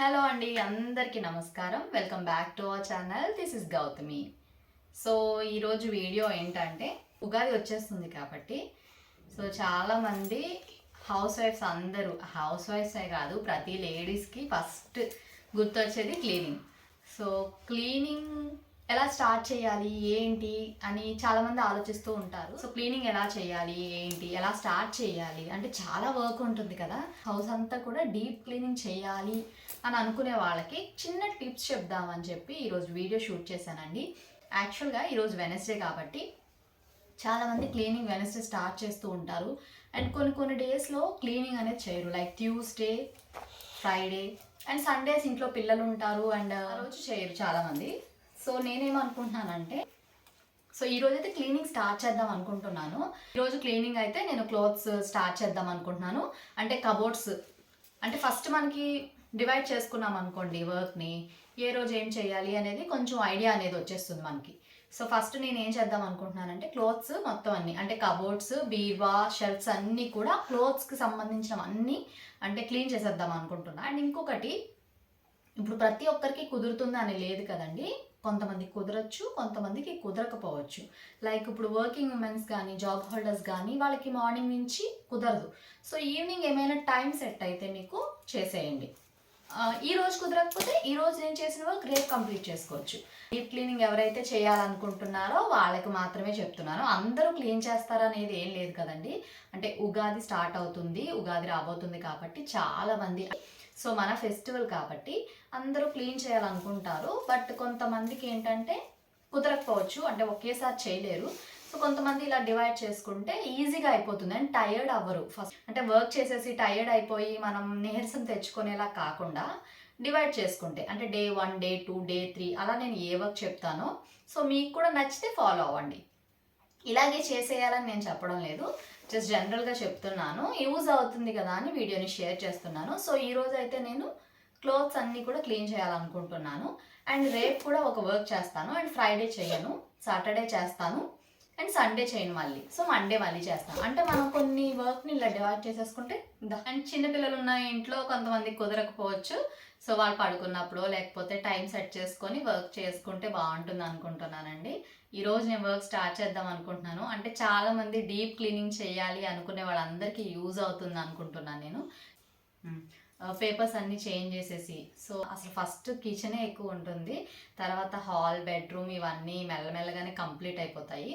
Hello అండి అందరికీ నమస్కారం. Welcome back to our channel. This is Gautami. So ఈరోజు వీడియో ఏంటంటే ఉగాది వచ్చేస్తుంది కాబట్టి సో చాలామంది హౌస్ వైఫ్స్ అందరూ హౌస్ వైఫ్సే కాదు ప్రతి లేడీస్కి ఫస్ట్ గుర్తొచ్చేది క్లీనింగ్. సో క్లీనింగ్ ఎలా స్టార్ట్ చేయాలి ఏంటి అని చాలామంది ఆలోచిస్తూ ఉంటారు. సో క్లీనింగ్ ఎలా చేయాలి ఏంటి ఎలా స్టార్ట్ చేయాలి అంటే చాలా వర్క్ ఉంటుంది కదా. హౌస్ అంతా కూడా డీప్ క్లీనింగ్ చేయాలి అని అనుకునే వాళ్ళకి చిన్న టిప్స్ చెప్దామని చెప్పి ఈరోజు వీడియో షూట్ చేశానండి. యాక్చువల్గా ఈరోజు వెనస్డే కాబట్టి చాలామంది క్లీనింగ్ వెనస్డే స్టార్ట్ చేస్తూ ఉంటారు. అండ్ కొన్ని కొన్ని డేస్లో క్లీనింగ్ అనేది చేయరు. Like Tuesday Friday and Sundays ఇంట్లో పిల్లలు ఉంటారు అండ్ ఆ రోజు చేయరు చాలామంది. సో నేనేమనుకుంటున్నానంటే సో ఈ రోజు అయితే క్లీనింగ్ స్టార్ట్ చేద్దాం అనుకుంటున్నాను. ఈరోజు క్లీనింగ్ అయితే నేను క్లోత్స్ స్టార్ట్ చేద్దాం అనుకుంటున్నాను. అంటే కబోర్డ్స్ అంటే ఫస్ట్ మనకి డివైడ్ చేసుకున్నాం అనుకోండి వర్క్ని ఏ రోజు ఏం చేయాలి అనేది కొంచెం ఐడియా అనేది వచ్చేస్తుంది మనకి. సో ఫస్ట్ నేను ఏం చేద్దాం అనుకుంటున్నానంటే క్లోత్స్ మొత్తం అన్ని అంటే కబోర్డ్స్ బీవా షెల్ఫ్స్ అన్నీ కూడా క్లోత్స్కి సంబంధించిన అన్నీ అంటే క్లీన్ చేసేద్దాం అనుకుంటున్నా. అండ్ ఇంకొకటి ఇప్పుడు ప్రతి ఒక్కరికి కుదురుతుంది అని లేదు కదండి. కొంతమందికి కుదరచ్చు కొంతమందికి కుదరకపోవచ్చు. లైక్ ఇప్పుడు వర్కింగ్ ఉమెన్స్ కానీ జాబ్ హోల్డర్స్ కానీ వాళ్ళకి మార్నింగ్ నుంచి కుదరదు. సో ఈవినింగ్ ఏమైనా టైం సెట్ అయితే మీకు చేసేయండి. ఈ రోజు కుదరకపోతే ఈ రోజు నేను చేసిన వర్క్ రేపు కంప్లీట్ చేసుకోవచ్చు. డీప్ క్లీనింగ్ ఎవరైతే చేయాలనుకుంటున్నారో వాళ్ళకి మాత్రమే చెప్తున్నాను. అందరూ క్లీన్ చేస్తారనేది ఏం లేదు కదండి. అంటే ఉగాది స్టార్ట్ అవుతుంది ఉగాది రాబోతుంది కాబట్టి చాలామంది సో మన ఫెస్టివల్ కాబట్టి అందరూ క్లీన్ చేయాలనుకుంటారు. బట్ కొంతమందికి ఏంటంటే కుదరకపోవచ్చు అంటే ఒకేసారి చేయలేరు. సో కొంతమంది ఇలా డివైడ్ చేసుకుంటే ఈజీగా అయిపోతుంది. అండ్ టైర్డ్ అవ్వరు. ఫస్ట్ అంటే వర్క్ చేసేసి టైర్డ్ అయిపోయి మనం నీరసం తెచ్చుకునేలా కాకుండా డివైడ్ చేసుకుంటే అంటే day one day two day three అలా నేను ఏ వర్క్ చెప్తానో సో మీకు కూడా నచ్చితే ఫాలో అవ్వండి. ఇలాగే చేసేయాలని నేను చెప్పడం లేదు. జస్ట్ జనరల్గా చెప్తున్నాను. యూజ్ అవుతుంది కదా అని వీడియోని షేర్ చేస్తున్నాను. సో ఈరోజు అయితే నేను క్లోత్స్ అన్నీ కూడా క్లీన్ చేయాలనుకుంటున్నాను. అండ్ రేపు కూడా ఒక వర్క్ చేస్తాను. అండ్ ఫ్రైడే చేయను. సాటర్డే చేస్తాను. అండ్ సండే చేయను మళ్ళీ. సో మండే మళ్ళీ చేస్తాను అంటే మనం కొన్ని వర్క్ని ఇలా డివైడ్ చేసేసుకుంటే అండ్ చిన్నపిల్లలు ఉన్న ఇంట్లో కొంతమంది కుదరకపోవచ్చు. సో వాళ్ళు పడుకున్నప్పుడు లేకపోతే టైం సెట్ చేసుకొని వర్క్ చేసుకుంటే బాగుంటుంది అనుకుంటున్నానండి. ఈరోజు నేను వర్క్ స్టార్ట్ చేద్దాం అనుకుంటున్నాను. అంటే చాలా మంది డీప్ క్లీనింగ్ చేయాలి అనుకునే వాళ్ళందరికీ యూజ్ అవుతుంది అనుకుంటున్నాను నేను. పేపర్స్ అన్నీ చేంజ్ చేసేసి. సో అసలు ఫస్ట్ కిచెనే ఎక్కువ ఉంటుంది. తర్వాత హాల్ బెడ్రూమ్ ఇవన్నీ మెల్లమెల్లగానే కంప్లీట్ అయిపోతాయి.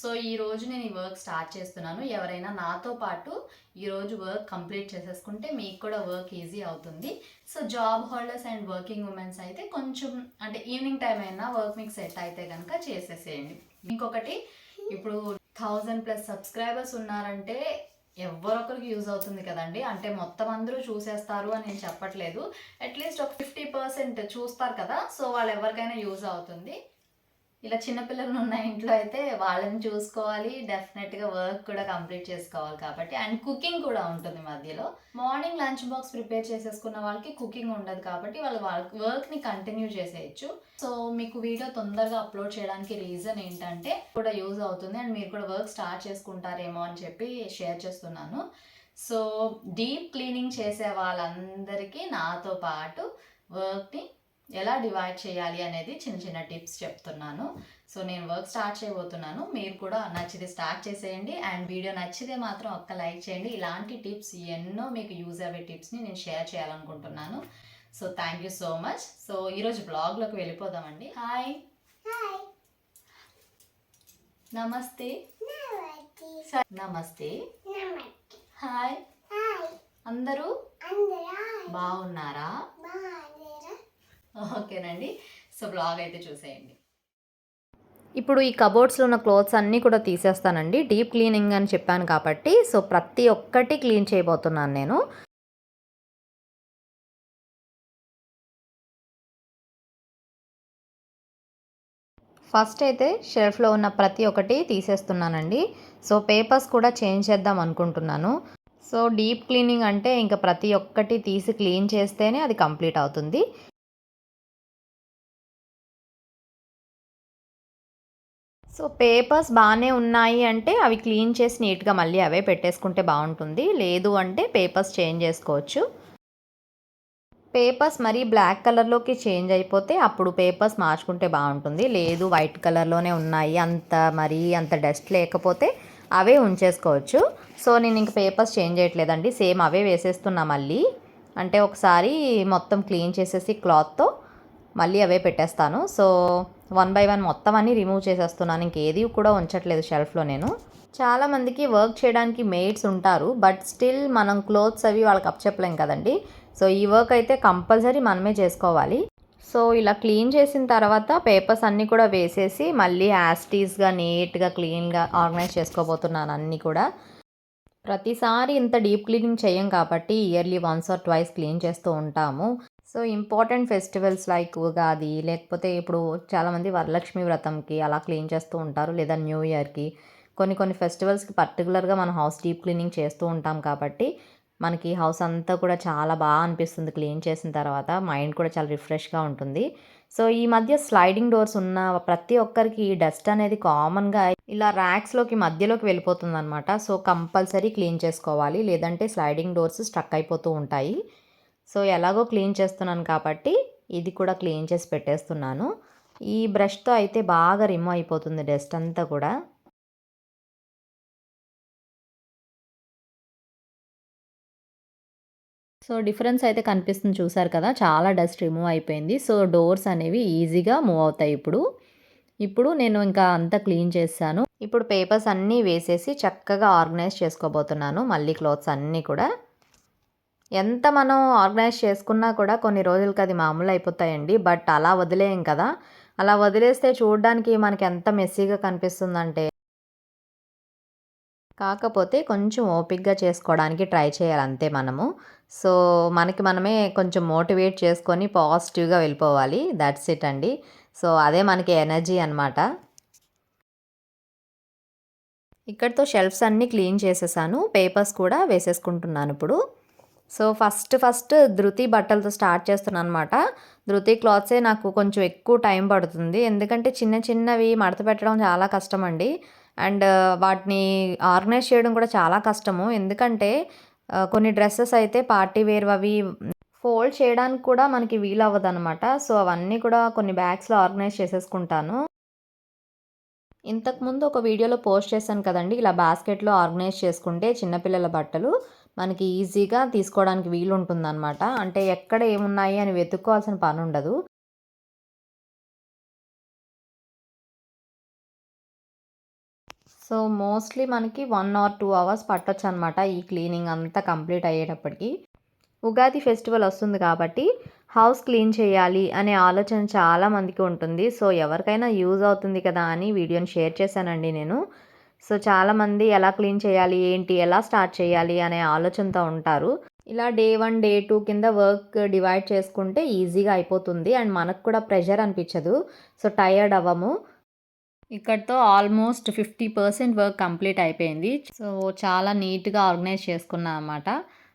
సో ఈ రోజు నేను ఈ వర్క్ స్టార్ట్ చేస్తున్నాను. ఎవరైనా నాతో పాటు ఈరోజు వర్క్ కంప్లీట్ చేసేసుకుంటే మీకు కూడా వర్క్ ఈజీ అవుతుంది. So job holders and working womens అయితే కొంచెం అంటే ఈవినింగ్ టైం అయినా వర్క్ మీకు సెట్ అయితే కనుక చేసేసేయండి. ఇంకొకటి ఇప్పుడు థౌజండ్ ప్లస్ సబ్స్క్రైబర్స్ ఉన్నారంటే ఎవరొకరికి యూజ్ అవుతుంది కదండి. అంటే మొత్తం అందరూ చూసేస్తారు అని నేను చెప్పట్లేదు. అట్లీస్ట్ ఒక ఫిఫ్టీ పర్సెంట్ చూస్తారు కదా. సో వాళ్ళు ఎవరికైనా యూజ్ అవుతుంది. ఇలా చిన్నపిల్లలు ఉన్న ఇంట్లో అయితే వాళ్ళని చూసుకోవాలి డెఫినెట్గా వర్క్ కూడా కంప్లీట్ చేసుకోవాలి కాబట్టి. అండ్ కుకింగ్ కూడా ఉంటుంది మధ్యలో. మార్నింగ్ లంచ్ బాక్స్ ప్రిపేర్ చేసేసుకున్న వాళ్ళకి కుకింగ్ ఉండదు కాబట్టి వాళ్ళు వర్క్ని కంటిన్యూ చేసేయచ్చు. సో మీకు వీడియో తొందరగా అప్లోడ్ చేయడానికి రీజన్ ఏంటంటే కూడా యూజ్ అవుతుంది అండ్ మీరు కూడా వర్క్ స్టార్ట్ చేసుకుంటారేమో అని చెప్పి షేర్ చేస్తున్నాను. సో డీప్ క్లీనింగ్ చేసే వాళ్ళందరికీ నాతో పాటు వర్క్ని ఎలా డివైడ్ చేయాలి అనేది చిన్న చిన్న టిప్స్ చెప్తున్నాను. సో నేను వర్క్ స్టార్ట్ చేయబోతున్నాను. మీరు కూడా నచ్చితే స్టార్ట్ చేసేయండి. అండ్ వీడియో నచ్చితే మాత్రం ఒక్క లైక్ చేయండి. ఇలాంటి టిప్స్ ఎన్నో మీకు యూజ్ అయ్యే టిప్స్ని నేను షేర్ చేయాలనుకుంటున్నాను. So thank you so much so ఈరోజు బ్లాగ్లోకి వెళ్ళిపోదామండి. హాయ్ హాయ్ నమస్తే. నమస్తే. హాయ్ అందరూ? బాగున్నారా? ఓకేనండి. సో బ్లాగ్ అయితే చూసేయండి. ఇప్పుడు ఈ కబోర్డ్స్లో ఉన్న క్లోత్స్ అన్నీ కూడా తీసేస్తానండి. డీప్ క్లీనింగ్ అని చెప్పాను కాబట్టి సో ప్రతి ఒక్కటి క్లీన్ చేయబోతున్నాను నేను. ఫస్ట్ అయితే షెల్ఫ్లో ఉన్న ప్రతి ఒక్కటి తీసేస్తున్నానండి. సో పేపర్స్ కూడా చేంజ్ చేద్దాం అనుకుంటున్నాను. సో డీప్ క్లీనింగ్ అంటే ఇంకా ప్రతి ఒక్కటి తీసి క్లీన్ చేస్తేనే అది కంప్లీట్ అవుతుంది. సో పేపర్స్ బాగానే ఉన్నాయి అంటే అవి క్లీన్ చేసి నీట్గా మళ్ళీ అవే పెట్టేసుకుంటే బాగుంటుంది. లేదు అంటే పేపర్స్ చేంజ్ చేసుకోవచ్చు. పేపర్స్ మరీ బ్లాక్ కలర్లోకి చేంజ్ అయిపోతే అప్పుడు పేపర్స్ మార్చుకుంటే బాగుంటుంది. లేదు వైట్ కలర్లోనే ఉన్నాయి. అంత మరీ అంత డస్ట్ లేకపోతే అవే ఉంచేసుకోవచ్చు. సో నేను ఇంక పేపర్స్ చేంజ్ చేయట్లేదండి. సేమ్ అవే వేసేస్తున్నా మళ్ళీ. అంటే ఒకసారి మొత్తం క్లీన్ చేసేసి క్లాత్తో మళ్ళీ అవే పెట్టేస్తాను. సో వన్ బై వన్ మొత్తం అన్నీ రిమూవ్ చేసేస్తున్నాను. ఇంకేది కూడా ఉంచట్లేదు షెల్ఫ్లో నేను. చాలామందికి వర్క్ చేయడానికి మేడ్స్ ఉంటారు బట్ స్టిల్ మనం క్లోత్స్ అవి వాళ్ళకి అప్పచెప్పలేం కదండి. సో ఈ వర్క్ అయితే కంపల్సరీ మనమే చేసుకోవాలి. సో ఇలా క్లీన్ చేసిన తర్వాత పేపర్స్ అన్నీ కూడా వేసేసి మళ్ళీ యాస్టీస్గా నీట్గా క్లీన్గా ఆర్గనైజ్ చేసుకోబోతున్నాను అన్నీ కూడా. ప్రతిసారి ఇంత డీప్ క్లీనింగ్ చేయం కాబట్టి yearly once or twice clean చేస్తూ ఉంటాము. So important festivals like Ugadi లేకపోతే ఇప్పుడు చాలామంది వరలక్ష్మి వ్రతంకి అలా క్లీన్ చేస్తూ ఉంటారు లేదా న్యూ ఇయర్కి. కొన్ని కొన్ని ఫెస్టివల్స్కి పర్టికులర్గా మనం హౌస్ డీప్ క్లీనింగ్ చేస్తూ ఉంటాం కాబట్టి మనకి హౌస్ అంతా కూడా చాలా బాగా అనిపిస్తుంది క్లీన్ చేసిన తర్వాత మైండ్ కూడా చాలా రిఫ్రెష్గా ఉంటుంది. సో ఈ మధ్య స్లైడింగ్ డోర్స్ ఉన్న ప్రతి ఒక్కరికి డస్ట్ అనేది కామన్గా ఇలా ర్యాక్స్లోకి మధ్యలోకి వెళ్ళిపోతుంది అనమాట సో కంపల్సరీ క్లీన్ చేసుకోవాలి లేదంటే స్లైడింగ్ డోర్స్ స్ట్రక్ అయిపోతూ ఉంటాయి. సో ఎలాగో క్లీన్ చేస్తున్నాను కాబట్టి ఇది కూడా క్లీన్ చేసి పెట్టేస్తున్నాను. ఈ బ్రష్తో అయితే బాగా రిమూవ్ అయిపోతుంది డస్ట్ అంతా కూడా. సో డిఫరెన్స్ అయితే కనిపిస్తుంది చూసారు కదా చాలా డస్ట్ రిమూవ్ అయిపోయింది. సో డోర్స్ అనేవి ఈజీగా మూవ్ అవుతాయి ఇప్పుడు. ఇప్పుడు నేను ఇంకా అంతా క్లీన్ చేశాను. ఇప్పుడు పేపర్స్ అన్నీ వేసేసి చక్కగా ఆర్గనైజ్ చేసుకోబోతున్నాను మళ్ళీ క్లోత్స్ అన్నీ కూడా. ఎంత మనం ఆర్గనైజ్ చేసుకున్నా కూడా కొన్ని రోజులకి అది మామూలు అయిపోతాయండి. బట్ అలా వదిలేయం కదా. అలా వదిలేస్తే చూడడానికి మనకి ఎంత మెస్సీగా కనిపిస్తుందంటే కాకపోతే కొంచెం ఓపిక్గా చేసుకోవడానికి ట్రై చేయాలి అంతే మనము. సో మనకి మనమే కొంచెం మోటివేట్ చేసుకొని పాజిటివ్గా వెళ్ళిపోవాలి. దట్స్ ఇట్ అండి. సో అదే మనకి ఎనర్జీ అనమాట ఇక్కడితో షెల్ఫ్స్ అన్నీ క్లీన్ చేసేసాను. పేపర్స్ కూడా వేసేసుకుంటున్నాను ఇప్పుడు. సో ఫస్ట్ ఫస్ట్ ధృతి బట్టలతో స్టార్ట్ చేస్తున్నాను అనమాట ధృతి క్లాత్సే నాకు కొంచెం ఎక్కువ టైం పడుతుంది. ఎందుకంటే చిన్న చిన్నవి మడత పెట్టడం చాలా కష్టం అండి అండ్ వాటిని ఆర్గనైజ్ చేయడం కూడా చాలా కష్టము. ఎందుకంటే కొన్ని డ్రెస్సెస్ అయితే పార్టీ వేర్ అవి ఫోల్డ్ చేయడానికి కూడా మనకి వీలు అవ్వదు అనమాట సో అవన్నీ కూడా కొన్ని బ్యాగ్స్లో ఆర్గనైజ్ చేసేసుకుంటాను. ఇంతకుముందు ఒక వీడియోలో పోస్ట్ చేశాను కదండి. ఇలా బాస్కెట్లో ఆర్గనైజ్ చేసుకుంటే చిన్నపిల్లల బట్టలు. మనకి ఈజీగా తీసుకోవడానికి వీలు ఉంటుందన్నమాట అంటే ఎక్కడ ఏమున్నాయి అని వెతుక్కోవాల్సిన పని ఉండదు. సో మోస్ట్లీ మనకి వన్ ఆర్ టూ అవర్స్ పట్టొచ్చు అనమాట ఈ క్లీనింగ్ అంతా కంప్లీట్ అయ్యేటప్పటికి. ఉగాది ఫెస్టివల్ వస్తుంది కాబట్టి హౌస్ క్లీన్ చేయాలి అనే ఆలోచన చాలా మందికి ఉంటుంది. సో ఎవరికైనా యూజ్ అవుతుంది కదా అని వీడియోని షేర్ చేశానండి నేను. సో చాలామంది ఎలా క్లీన్ చేయాలి ఏంటి ఎలా స్టార్ట్ చేయాలి అనే ఆలోచనతో ఉంటారు. ఇలా డే వన్ డే టూ కింద వర్క్ డివైడ్ చేసుకుంటే ఈజీగా అయిపోతుంది. అండ్ మనకు కూడా ప్రెషర్ అనిపించదు. సో టయర్డ్ అవ్వము. ఇక్కడతో almost fifty percent work complete అయిపోయింది. సో చాలా నీట్గా ఆర్గనైజ్ చేసుకున్నా అనమాట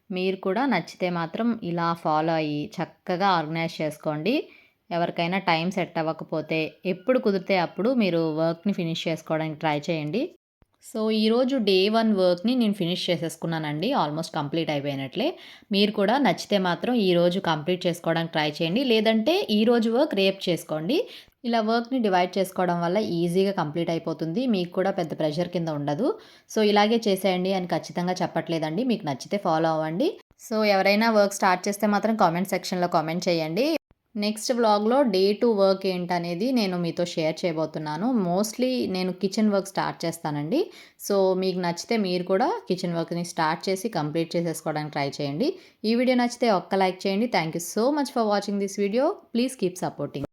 మీరు కూడా నచ్చితే మాత్రం ఇలా ఫాలో అయ్యి చక్కగా ఆర్గనైజ్ చేసుకోండి. ఎవరికైనా టైం సెట్ అవ్వకపోతే ఎప్పుడు కుదిరితే అప్పుడు మీరు వర్క్ని ఫినిష్ చేసుకోవడానికి ట్రై చేయండి. సో ఈరోజు డే వన్ వర్క్ని నేను ఫినిష్ చేసేసుకున్నానండి. ఆల్మోస్ట్ కంప్లీట్ అయిపోయినట్లే. మీరు కూడా నచ్చితే మాత్రం ఈరోజు కంప్లీట్ చేసుకోవడానికి ట్రై చేయండి. లేదంటే ఈరోజు వర్క్ రేపు చేసుకోండి. ఇలా వర్క్ని డివైడ్ చేసుకోవడం వల్ల ఈజీగా కంప్లీట్ అయిపోతుంది. మీకు కూడా పెద్ద ప్రెషర్ కింద ఉండదు. సో ఇలాగే చేసేయండి అని ఖచ్చితంగా చెప్పట్లేదండి. మీకు నచ్చితే ఫాలో అవ్వండి. సో ఎవరైనా వర్క్ స్టార్ట్ చేస్తే మాత్రం కామెంట్ సెక్షన్లో కామెంట్ చేయండి. నెక్స్ట్ వ్లాగ్లో డే టు వర్క్ ఏంటనేది నేను మీతో షేర్ చేయబోతున్నాను. మోస్ట్లీ నేను కిచెన్ వర్క్ స్టార్ట్ చేస్తానండి. సో మీకు నచ్చితే మీరు కూడా కిచెన్ వర్క్ని స్టార్ట్ చేసి కంప్లీట్ చేసేసుకోవడానికి ట్రై చేయండి. ఈ వీడియో నచ్చితే ఒక్క లైక్ చేయండి. Thank you so much for watching this video. Please keep supporting.